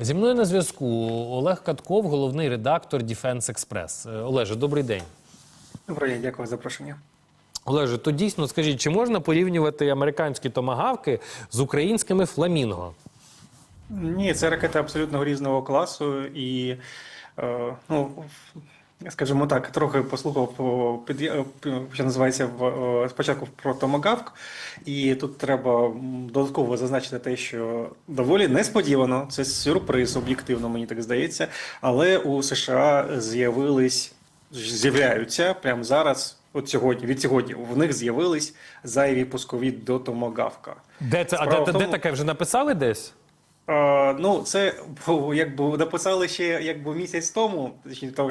Зі мною на зв'язку Олег Катков, головний редактор Defense Express. Е, Олеже, добрий день. Добрий день, дякую за запрошення. Олеже, то дійсно скажіть, чи можна порівнювати американські томагавки з українськими фламінго? Ні, це ракети абсолютно різного класу, і е, ну. Скажімо так, трохи послухав по під що називається в спочатку про Томагавк, і тут треба додатково зазначити те, що доволі несподівано, це сюрприз, об'єктивно, мені так здається. Але у США з'явились з'являються прямо зараз. От сьогодні від сьогодні в них з'явились зайві пускові до Томагавка. Де це? А де, в де таке вже написали десь? Ну, це якби написали ще якби місяць тому,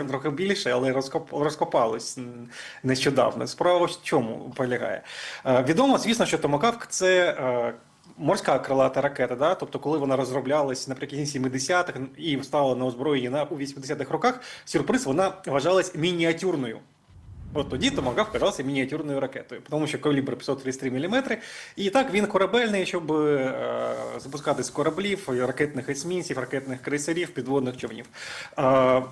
трохи більше, але розкоп, розкопалось нещодавно. Справа в чому полягає? Відомо, звісно, що Томагавк це. Морська крилата ракета, да? тобто, коли вона розроблялась наприкінці 70-х і стала на озброєнні на у 80-х роках, сюрприз вона вважалась мініатюрною. От тоді Томагавк вважався мініатюрною ракетою, тому що калібр 533 мм, і так він корабельний, щоб е, запускати з кораблів, ракетних есмінців, ракетних крейсерів, підводних човнів. Е,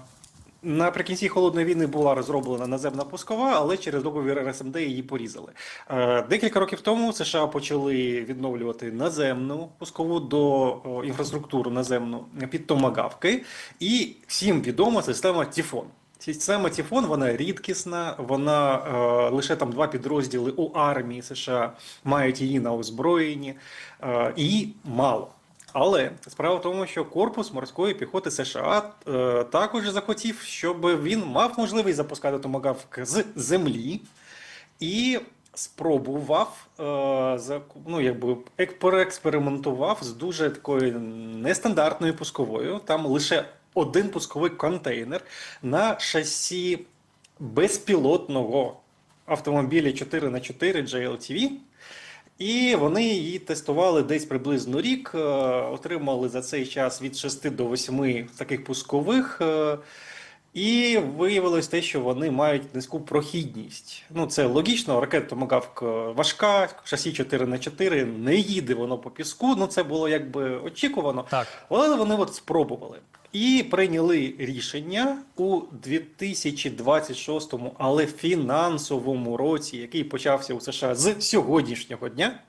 Наприкінці холодної війни була розроблена наземна пускова, але через договір РСМД її порізали. Е, Декілька років тому США почали відновлювати наземну пускову до інфраструктуру наземну під томагавки, і всім відома система Тіфон. Система Тіфон вона рідкісна, вона е, лише там два підрозділи у армії США мають її на озброєнні, е, і мало. Але справа в тому, що корпус морської піхоти США е, також захотів, щоб він мав можливість запускати томагавк з землі і спробував е, ну, якби переекспериментував з дуже такою нестандартною пусковою. Там лише один пусковий контейнер на шасі безпілотного автомобіля 4х4 JLTV. І вони її тестували десь приблизно рік, е, отримали за цей час від 6 до 8 таких пускових. е, І виявилось те, що вони мають низьку прохідність. Ну, це логічно, ракета Томагавк важка, шасі 4 на 4 не їде воно по піску. Ну, це було якби очікувано. Так. Але вони от спробували. І прийняли рішення у 2026, але фінансовому році, який почався у США з сьогоднішнього дня,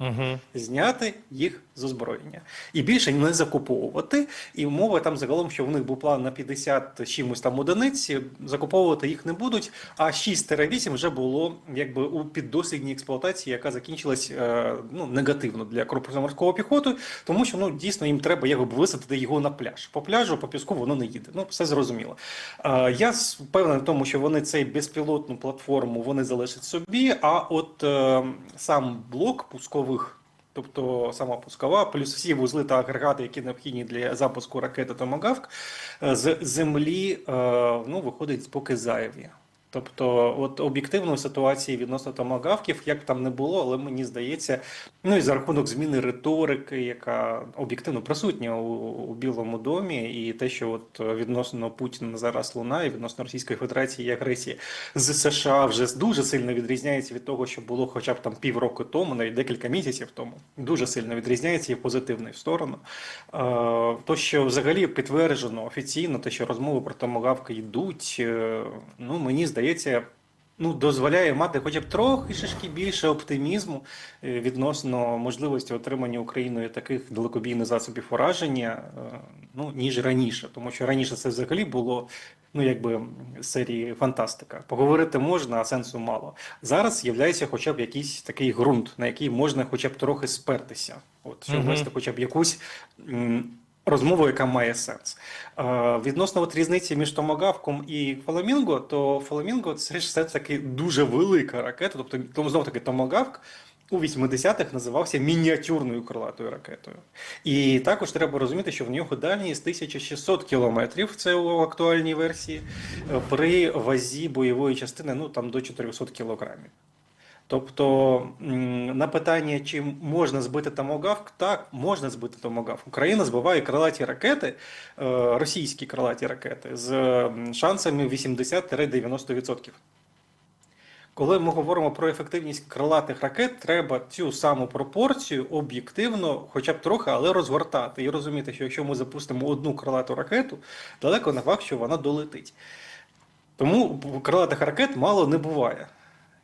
Угу. зняти їх з озброєння і більше не закуповувати. І мова там загалом, що в них був план на 50 чимось там одиниць. Закуповувати їх не будуть. А 6-8 вже було якби у піддослідній експлуатації, яка закінчилась е, ну негативно для корпусу морського піхоти, тому що ну дійсно їм треба якби висадити його на пляж. По пляжу, по піску воно не їде. Ну все зрозуміло. Е, я впевнений в тому, що вони цей безпілотну платформу вони залишать собі. А от е, сам блок пускових. Тобто сама пускова, плюс всі вузли та агрегати, які необхідні для запуску ракети Томагавк, е, з землі е, ну, виходить поки зайві. Тобто, от об'єктивної ситуації відносно томагавків, як там не було, але мені здається, ну і за рахунок зміни риторики, яка об'єктивно присутня у, у Білому домі, і те, що от відносно Путіна зараз лунає, відносно Російської Федерації і агресії з США вже дуже сильно відрізняється від того, що було хоча б там півроку тому, навіть декілька місяців тому. Дуже сильно відрізняється і в позитивну сторону. Е, То, що взагалі підтверджено офіційно, те, що розмови про томагавки йдуть, е, ну мені здається. Ну, дозволяє мати хоча б трохи шишки більше оптимізму е, відносно можливості отримання Україною таких далекобійних засобів ураження, е, ну ніж раніше, тому що раніше це взагалі було ну якби серії фантастика. Поговорити можна, а сенсу мало. Зараз з'являється хоча б якийсь такий ґрунт, на який можна хоча б трохи спертися, от щоб Мгм. вести хоча б якусь. Розмову, яка має сенс. Е, відносно от різниці між Томагавком і Фламінго, то Фламінго це ж все-таки дуже велика ракета. Тобто, тому знов таки Томагавк у 80-х називався мініатюрною крилатою ракетою. І також треба розуміти, що в нього дальність 1600 кілометрів, це у актуальній версії, е, при вазі бойової частини ну там до 400 кілограмів. Тобто на питання, чи можна збити томагавк, так, можна збити томагавк. Україна збиває крилаті ракети, е, російські крилаті ракети з шансами 80-90%. Коли ми говоримо про ефективність крилатих ракет, треба цю саму пропорцію об'єктивно, хоча б трохи, але розгортати і розуміти, що якщо ми запустимо одну крилату ракету, далеко не факт, що вона долетить. Тому крилатих ракет мало не буває.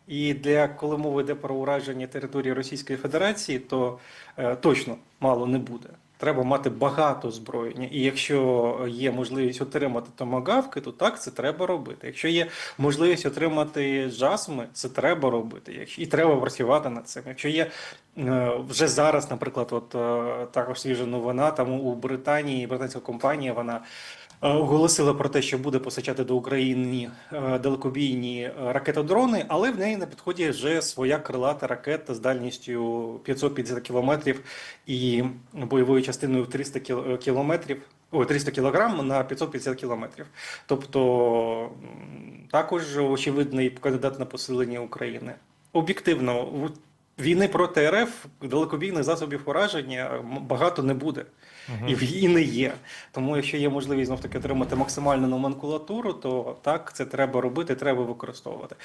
І для коли мова йде про ураження території Російської Федерації, то е, точно мало не буде. Треба мати багато озброєння. І якщо є можливість отримати томагавки, то так це треба робити. Якщо є можливість отримати жасми, це треба робити. І треба працювати над цим. Якщо є е, вже зараз, наприклад, от е, також свіжа новина, там у Британії британська компанія вона. Е, Оголосила про те, що буде постачати до України е, далекобійні е, ракетодрони, але в неї на підході вже своя крилата ракета з дальністю 550 кілометрів і бойовою частиною в 300 кіл- е, кілометрів. Ой, 300 кілограм на 550 кілометрів. Тобто також очевидний кандидат на посилення України. Об'єктивно, війни проти РФ далекобійних засобів ураження багато не буде. І, в- і не є. Тому, якщо є можливість знов таки отримати максимальну номенклатуру, то так це треба робити, треба використовувати.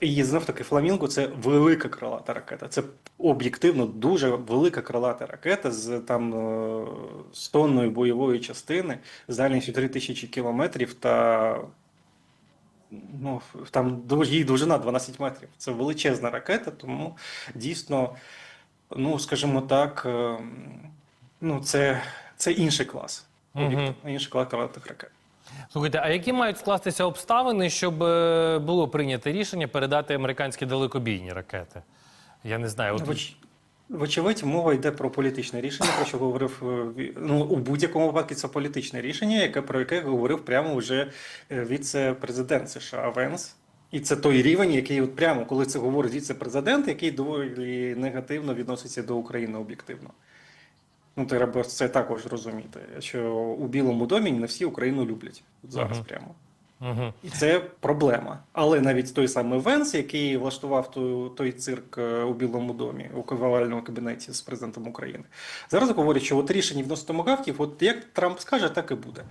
І знов таки фламінго це велика крилата ракета. Це об'єктивно дуже велика крилата ракета з там е, з тонною бойової частини з дальністю 3000 кілометрів та ну, там її довжина 12 метрів. Це величезна ракета, тому дійсно, ну скажімо так, е, ну це, це інший клас. Об'єктивно, інший клас крилатих ракет. Слухайте, а які мають скластися обставини, щоб е, було прийнято рішення передати американські далекобійні ракети? Я не знаю. От... Воч- Вочевидь, мова йде про політичне рішення, про що говорив е, ну, у будь-якому випадку це політичне рішення, яке про яке говорив прямо вже е, віце-президент США Венс. І це той рівень, який от прямо коли це говорить віце-президент, який доволі негативно відноситься до України об'єктивно. Ну, треба це також розуміти, що у Білому домі не всі Україну люблять от зараз Ага. прямо. І це проблема. Але навіть той самий Венс, який влаштував той, той цирк е, у Білому домі у ковальному кабінеті з президентом України, зараз говорять, що от рішення відносно томагавків, от як Трамп скаже, так і буде.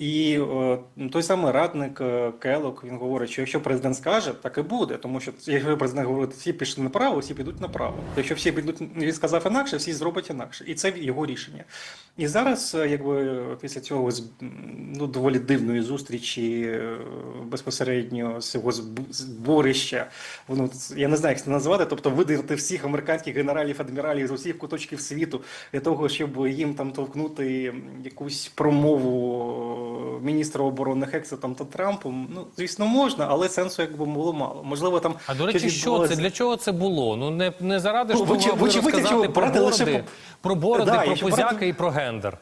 І е, той самий радник е, Келок він говорить, що якщо президент скаже, так і буде. Тому що якщо президент говорить, всі пішли направо, всі підуть направо. Якщо всі підуть, він сказав інакше, всі зроблять інакше. І це його рішення. І зараз, е, якби після цього ну, доволі дивної зустрічі безпосередньо з цього зборища, воно я не знаю, як це назвати, тобто видерти всіх американських генералів, адміралів з усіх куточків світу для того, щоб їм там товкнути якусь промову міністра оборони Хексетом та Трампом. Ну, звісно, можна, але сенсу якби було мало. Можливо, там А до речі, що відбулося. це? Для чого це було? Ну не, не заради ж того, аби розказати про брати лише бороди, про бороди, Да, про позяки брати- і про гендер.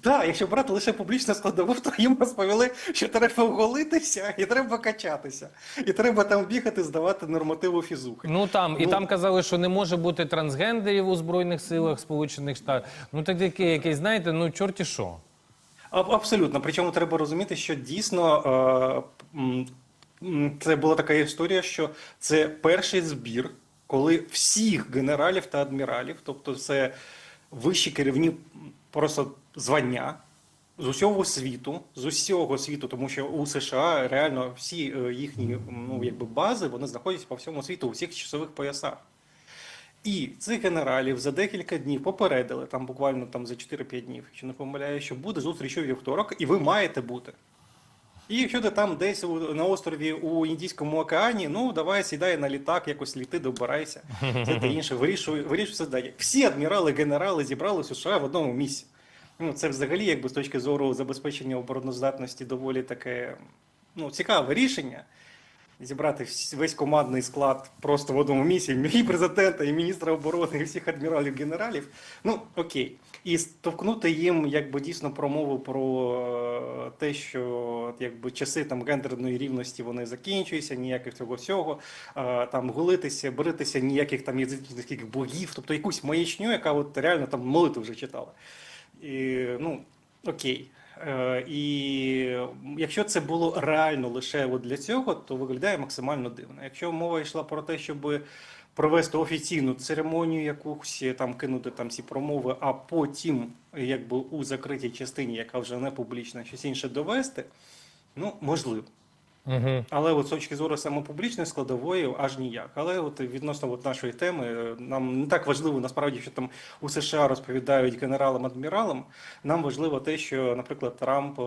Так, якщо брати лише публічне складову, то їм розповіли, що треба оголитися і треба качатися. І треба там бігати, здавати нормативу фізухи. Ну там і Ну. там казали, що не може бути трансгендерів у збройних силах Сполучених Штатів. Ну так таке, якесь, знаєте, ну чорті що. Абсолютно. Причому треба розуміти, що дійсно е, це була така історія, що це перший збір, коли всіх генералів та адміралів, тобто це вищі керівні просто звання. З усього світу, з усього світу, тому що у США реально всі е, їхні ну якби бази вони знаходяться по всьому світу у всіх часових поясах. І цих генералів за декілька днів попередили, там буквально там за 4-5 днів, якщо не помиляю, що буде зустріч у вівторок, і ви маєте бути. І якщо ти там десь у- на острові у Індійському океані, ну давай сідай на літак, якось літи, добирайся. Це те інше. Вирішуй, вирішуй задання. Всі адмірали, генерали зібрали США в одному місці. Ну, це взагалі, якби з точки зору забезпечення обороноздатності, доволі таке ну, цікаве рішення. Зібрати весь командний склад просто в одному місці, і президента, і міністра оборони, і всіх адміралів, генералів. Ну окей. І стовкнути їм якби дійсно промову про е, те, що якби часи там гендерної рівності вони закінчуються, ніяких цього всього. е, Там гулитися, бритися, ніяких там язичницьких богів, тобто якусь маячню, яка от реально там молитву вже читала. І, ну, окей. Е, І якщо це було реально лише от для цього, то виглядає максимально дивно. Якщо мова йшла про те, щоб провести офіційну церемонію, якусь там кинути там ці промови, а потім, якби у закритій частині, яка вже не публічна, щось інше довести, ну можливо. Угу. Але от з точки зору самопублічної складової аж ніяк. Але от відносно от нашої теми, е, нам не так важливо насправді, що там у США розповідають генералам-адміралам. Нам важливо те, що, наприклад, Трамп.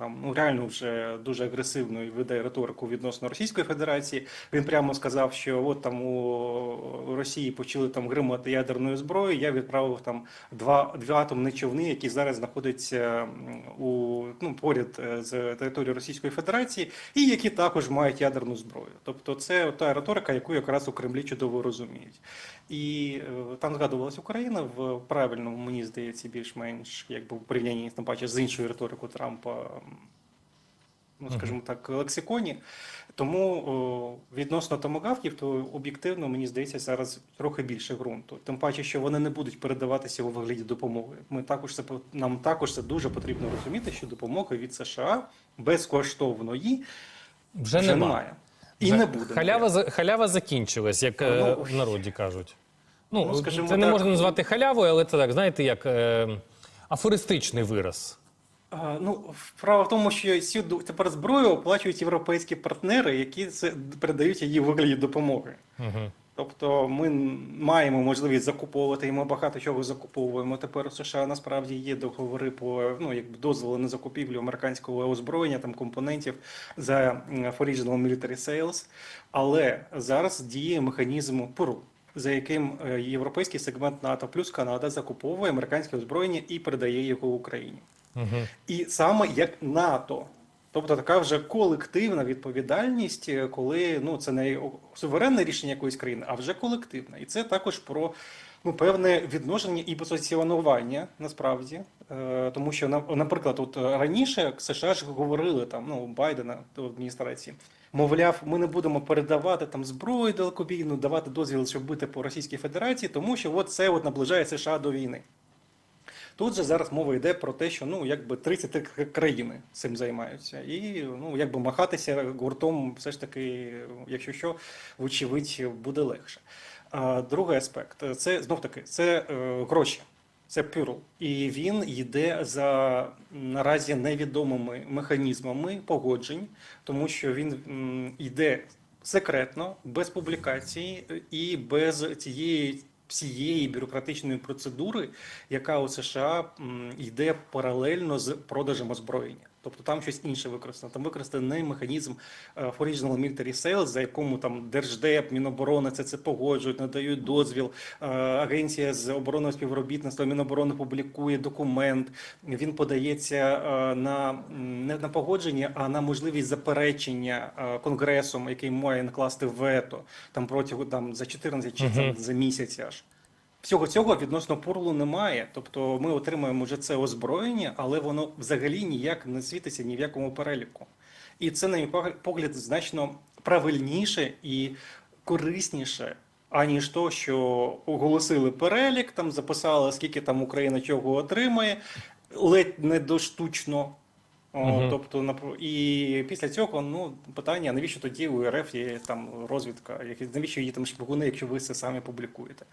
Там ну реально вже дуже агресивно веде риторику відносно Російської Федерації. Він прямо сказав, що от там у Росії почали там гримати ядерною зброєю. Я відправив там два, два атомні човни, які зараз знаходяться у ну поряд е, з територією Російської Федерації, і які також мають ядерну зброю. Тобто, це та риторика, яку якраз у Кремлі чудово розуміють. І е, там згадувалась Україна в правильному, мені здається, більш-менш якби в порівнянні тим паче з іншою риторикою Трампа. Ну, скажімо так, лексиконі. Тому о, відносно томогавків, то об'єктивно мені здається зараз трохи більше ґрунту. Тим паче, що вони не будуть передаватися у вигляді допомоги. Ми також це нам також це дуже потрібно розуміти, що допомоги від США безкоштовної Вже, вже нема. немає. І не буде. Халява, за- халява закінчилась, як е, Ну, в народі кажуть. Ну, ну, скажімо це не так. можна назвати халявою, але це так, знаєте, як е, афористичний вираз. А, Ну, справа в тому, що сюди тепер зброю оплачують європейські партнери, які це передають її вигляді допомоги. Угу. Тобто ми маємо можливість закуповувати, і ми багато чого закуповуємо. Тепер у США насправді є договори по ну якби дозволи на закупівлю американського озброєння там компонентів за for regional military sales. Але зараз діє механізм ПРУ, за яким е, європейський сегмент НАТО плюс Канада закуповує американське озброєння і передає його Україні. Угу. І саме як НАТО. Тобто така вже колективна відповідальність, е, коли ну це не суверенне рішення якоїсь країни, а вже колективна. І це також про ну певне відношення і позиціонування насправді. Е, тому що на- наприклад, от е, раніше США ж говорили там ну Байдена до адміністрації. Мовляв, ми не будемо передавати там зброю далекобійну, давати дозвіл, щоб бити по Російській Федерації, тому що от це от наближає США до війни. Тут же зараз мова йде про те, що ну якби 33 країни цим займаються, і ну якби махатися гуртом, все ж таки, якщо що, вочевидь, буде легше. А другий аспект це знов таки це е, гроші. Це пюрл. І він йде за наразі невідомими механізмами погоджень, тому що він йде секретно, без публікації і без цієї всієї бюрократичної процедури, яка у США йде паралельно з продажем озброєння. Тобто там щось інше використано. Там використаний механізм е, for regional military sales, за якому там Держдеп, Міноборони це це погоджують, надають дозвіл. Е, Агенція з оборонного співробітництва Міноборони публікує документ. Він подається е, на не на погодження, а на можливість заперечення е, конгресом, який має накласти вето там протягом там за 14 чи там, за місяць аж. Всього цього відносно пурлу немає. Тобто ми отримуємо вже це озброєння, але воно взагалі ніяк не світиться ні в якому переліку. І це, на мій погляд, значно правильніше і корисніше, аніж то, що оголосили перелік, там записали, скільки там Україна чого отримає, ледь не доштучно. О, Мгм. Тобто, і після цього ну питання: навіщо тоді у РФ є там розвідка? Навіщо її там шпигуни, якщо ви це самі публікуєте?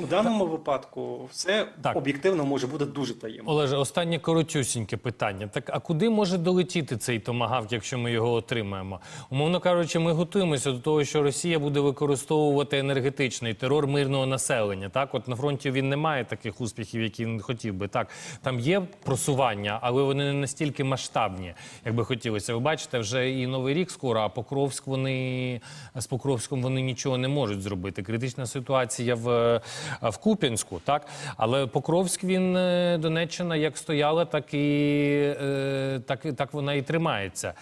У даному випадку все Так. об'єктивно може бути дуже таємно. Олеже, останнє коротюсіньке питання. Так, а куди може долетіти цей томагавк, якщо ми його отримаємо? Умовно кажучи, ми готуємося до того, що Росія буде використовувати енергетичний терор мирного населення. Так, от на фронті він не має таких успіхів, які він хотів би. Так, там є просування, але вони не настільки масштабні, як би хотілося. Ви бачите, вже і новий рік скоро, а Покровськ вони з Покровськом вони нічого не можуть зробити. Критична ситуація в, в Куп'янську, так але Покровськ він е, Донеччина як стояла, так і е, так, так вона і тримається.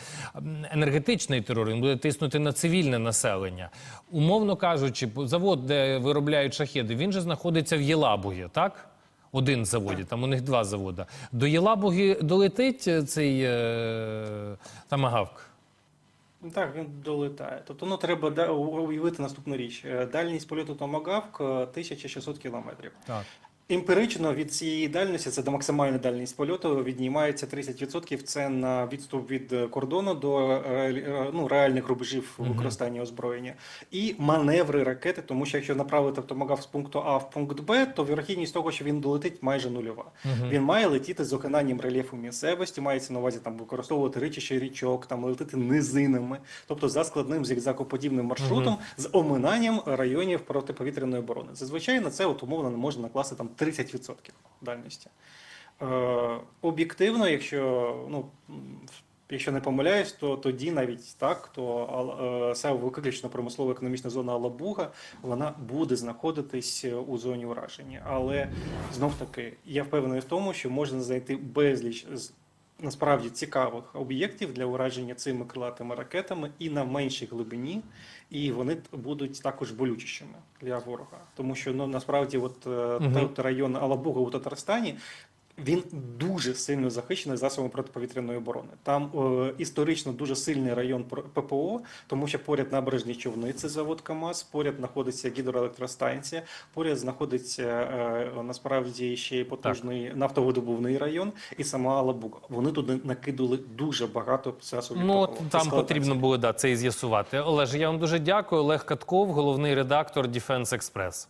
Енергетичний терор він буде тиснути на цивільне населення. Умовно кажучи, завод, де виробляють шахеди, він же знаходиться в Єлабугі, так? Один з заводів, там у них два заводи. До Єлабуги долетить е, цей е, тамагавк? Так, він долетає. Тобто, ну треба да, уявити наступну річ. Е, Дальність польоту Томагавк е, 1600 кілометрів. Так. Емпірично від цієї дальності, це до максимальної дальність польоту, віднімається 30%. Це на відступ від е, кордону до реалі- ну, реальних рубежів використання озброєння. І маневри ракети, тому що якщо направити томагав з пункту А в пункт Б, то вірогідність того, що він долетить, майже нульова. Він має летіти з окинанням рельєфу місцевості, мається на увазі там використовувати річище річок, там летити низинами, тобто за складним зігзагоподібним маршрутом з оминанням районів протиповітряної оборони. Зазвичай на це от умовно не можна накласти там 30% дальності. Е, об'єктивно, якщо ну. Якщо не помиляюсь, то тоді навіть так, то е, виключно промислова економічна зона Алабуга вона буде знаходитись е, у зоні ураження. Але знов таки я впевнений в тому, що можна знайти безліч насправді цікавих об'єктів для ураження цими крилатими ракетами і на меншій глибині, і вони будуть також болючішими для ворога. Тому що ну насправді, от угу. Той район Алабуга у Татарстані. Він дуже сильно захищений засобами протиповітряної оборони. Там е, історично дуже сильний район ППО, тому що поряд набережні човни, це завод КАМАЗ, поряд знаходиться гідроелектростанція, поряд знаходиться е, насправді ще й потужний нафтовидобувний район і сама Алабуга. Вони туди накидали дуже багато засобів. Ну, ППО. там потрібно було да, це і з'ясувати. Олеже, я вам дуже дякую. Олег Катков, головний редактор Defense Express.